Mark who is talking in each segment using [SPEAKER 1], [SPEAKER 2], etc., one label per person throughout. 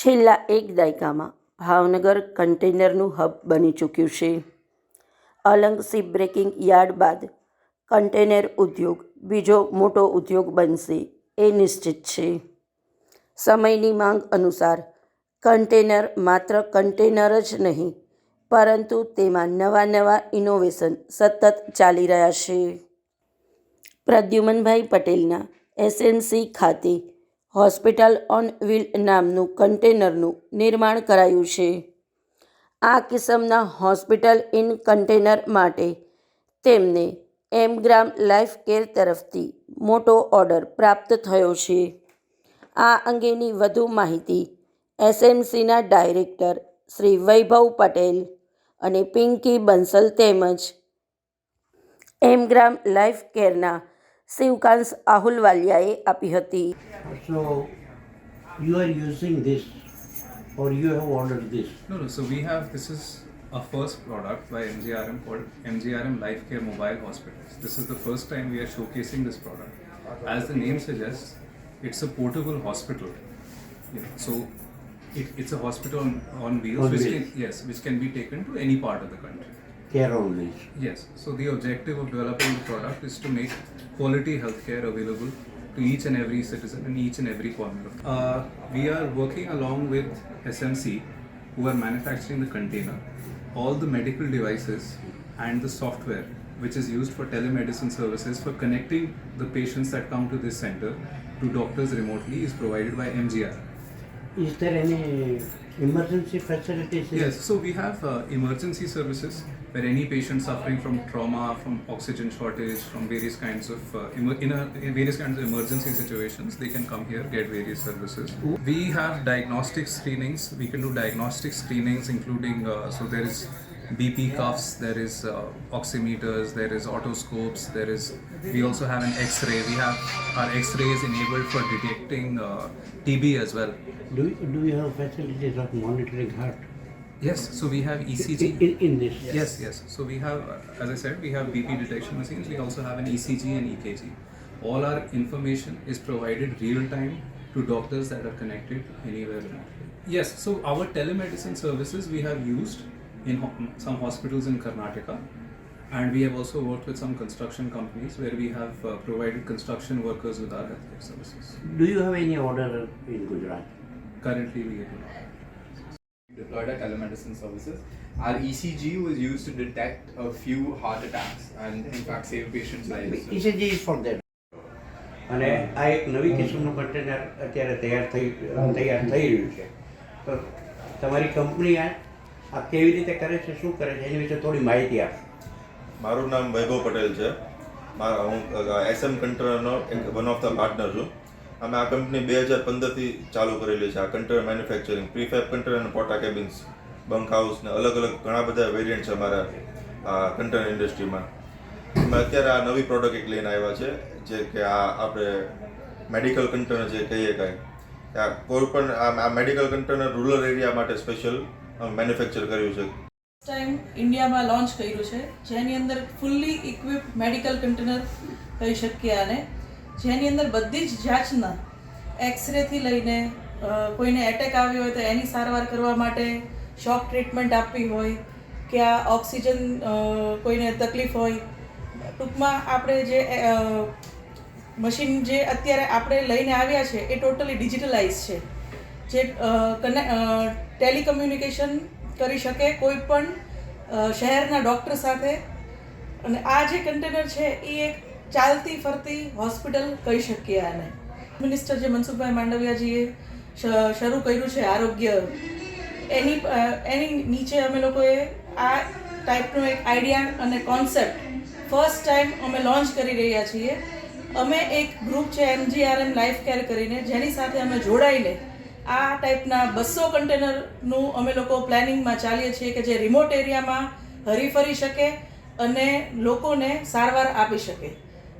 [SPEAKER 1] છેલ્લા એક દાયકામાં ભાવનગર કન્ટેનરનું હબ બની ચૂક્યું છે. અલંગ શિપ બ્રેકિંગ યાર્ડ બાદ કન્ટેનર ઉદ્યોગ બીજો મોટો ઉદ્યોગ બનશે એ નિશ્ચિત છે. સમયની માંગ અનુસાર કન્ટેનર માત્ર કન્ટેનર જ નહીં, પરંતુ તેમાં નવા નવા ઇનોવેશન સતત ચાલી રહ્યા છે. પ્રદ્યુમનભાઈ પટેલના એસએનસી ખાતે હોસ્પિટલ ઓન વ્હીલ નામનું કન્ટેનરનું નિર્માણ કરાયું છે. આ કિસમના હોસ્પિટલ ઇન કન્ટેનર માટે તેમને એમગ્રામ લાઈફ કેર તરફથી મોટો ઓર્ડર પ્રાપ્ત થયો છે. આ અંગેની વધુ માહિતી એસએમસીના ડાયરેક્ટર શ્રી વૈભવ પટેલ અને પિંકી બંસલ તેમજ એમગ્રામ લાઈફ કેરના શિવકાંશ આહુલવાલિયાએ આપી હતી
[SPEAKER 2] So you are using this or you have ordered this?
[SPEAKER 3] No, no. So we have this is a first product by MGRM called MGRM Life Care Mobile Hospitals. This is the first time we are showcasing this product. As the name suggests, it's a portable hospital. You know, so it, it's a hospital on, on wheels,
[SPEAKER 2] On
[SPEAKER 3] which
[SPEAKER 2] wheels.
[SPEAKER 3] can yes, which can be taken to any part of the country.
[SPEAKER 2] Care on this.
[SPEAKER 3] Yes. So the objective of developing the product is to make quality healthcare available to each and every citizen in each and every corner. Uh, we are working along with SMC, who are manufacturing the container, all the medical devices and the software which is used for telemedicine services for connecting the patients that come to this center to doctors remotely is provided by MGR.
[SPEAKER 2] Is there any emergency facilities?
[SPEAKER 3] Yes, so we have uh, emergency services where any patient suffering from trauma, from oxygen shortage, from various kinds of uh, in, a, in various kinds of emergency situations, they can come here get various services. We have diagnostic screenings. We can do diagnostic screenings, including uh, so there is BP cuffs, there is uh, oximeters, there is otoscopes, there is. We also have an X-ray. We have our X-rays enabled for detecting uh, TB as well.
[SPEAKER 2] Do, do you have facilities of monitoring heart?
[SPEAKER 3] Yes, so we have ECG.
[SPEAKER 2] In, in, in this?
[SPEAKER 3] Yes, yes. So we have, uh, as I said, we have BP detection machines. We also have an ECG and EKG. All our information is provided real time to doctors that are connected anywhere remotely. Yes. So our telemedicine services we have used in ho- some hospitals in Karnataka, and we have also worked with some construction companies where we have uh, provided construction workers with our healthcare services.
[SPEAKER 2] Do you have any order in Gujarat?
[SPEAKER 3] Currently, we do not.
[SPEAKER 4] deployed our telemedicine services. Our ECG was used to detect a few heart attacks and, in fact, save patients' lives.
[SPEAKER 2] ECG is for that. અને આ એક નવી કિસ્મનું container અત્યારે તૈયાર થઈ તૈયાર થઈ રહ્યું છે તો તમારી કંપની આ આ કેવી રીતે કરે છે, શું કરે છે, એની વિશે થોડી માહિતી આપો.
[SPEAKER 5] મારું નામ વૈભવ પટેલ છે. મારા હું એસએમ કન્ટરનો એક, વન ઓફ ધ પાર્ટનર છું. અમે આ કંપની બે હજાર પંદરથી ચાલુ કરેલી છે, આ કન્ટર મેન્યુફેક્ચરિંગ, પ્રીફેબ કન્ટેનર અને પોટા કેબિન્સ, બંક હાઉસ ને અલગ અલગ ઘણા બધા વેરિયન્ટ છે અમારા, આ કન્ટર ઇન્ડસ્ટ્રીમાં. અમે અત્યારે આ નવી પ્રોડક્ટ એક લઈને આવ્યા છે, જે કે આ આપણે મેડિકલ કન્ટેનર જે કહીએ કાંઈ. કોઈ પણ, આ મેડિકલ કન્ટેનર રૂરલ એરિયા માટે સ્પેશિયલ મેન્યુફેક્ચર કર્યું છે.
[SPEAKER 6] ટાઈમ ઇન્ડિયામાં લોન્ચ કર્યું છે. જેની અંદર ફૂલ્લી ઇક્વિપ મેડિકલ કન્ટેનર કહી શકીએ આને. જેની અંદર બધી જ જાતના એક્સરેથી લઈને કોઈને એટેક આવ્યો હોય તો એની સારવાર કરવા માટે શોક ટ્રીટમેન્ટ આપવી હોય કે આ ઓક્સિજન કોઈને તકલીફ હોય. ટૂંકમાં આપણે જે મશીન જે અત્યારે આપણે લઈને આવ્યા છે, એ ટોટલી ડિજિટલાઇઝ છે. જે કને ટેલિકમ્યુનિકેશન કરી શકે કોઈ પણ શહેરના ડૉક્ટર સાથે. અને આ જે કન્ટેનર છે, એ એક ચાલતી ફરતી હોસ્પિટલ કહી શકીએ આને. મિનિસ્ટર જે મનસુખભાઈ માંડવિયાજીએ શરૂ કર્યું છે આરોગ્ય, એની એની નીચે અમે લોકોએ આ ટાઈપનો એક આઈડિયા અને કોન્સેપ્ટ ફર્સ્ટ ટાઈમ અમે લોન્ચ કરી રહ્યા છીએ. અમે એક ગ્રુપ છે એમજીઆરએમ લાઈફ કેર કરીને, જેની સાથે અમે જોડાઈને આ ટાઈપના બસો કન્ટેનરનું અમે લોકો પ્લાનિંગમાં ચાલીએ છીએ કે જે રિમોટ એરિયામાં હરીફરી શકે અને લોકોને સારવાર આપી શકે.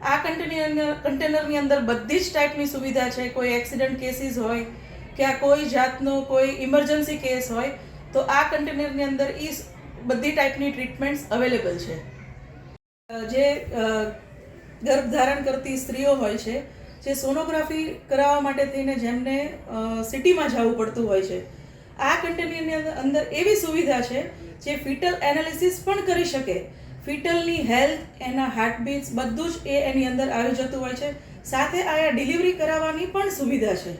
[SPEAKER 6] આ કન્ટેનર કન્ટેનરની અંદર બધી જ ટાઈપની સુવિધા છે. કોઈ એક્સિડન્ટ કેસીસ હોય કે આ કોઈ જાતનો કોઈ ઇમરજન્સી કેસ હોય, તો આ કન્ટેનરની અંદર એ બધી ટાઈપની ટ્રીટમેન્ટ્સ અવેલેબલ છે. જે ગર્ભ ધારણ કરતી સ્ત્રીઓ હોય છે જે સોનોગ્રાફી કરાવવા માટે થઈને જેમને સિટીમાં જવું પડતું હોય છે. આ કન્ટેનરની અંદર એવી સુવિધા છે જે ફિટલ એનાલિસિસ પણ કરી શકે. ફિટલની હેલ્થ, એના હાર્ટબીટ્સ બધું જ એ એની અંદર આવી જતું હોય છે. સાથે આયા ડિલિવરી કરાવવાની પણ સુવિધા છે.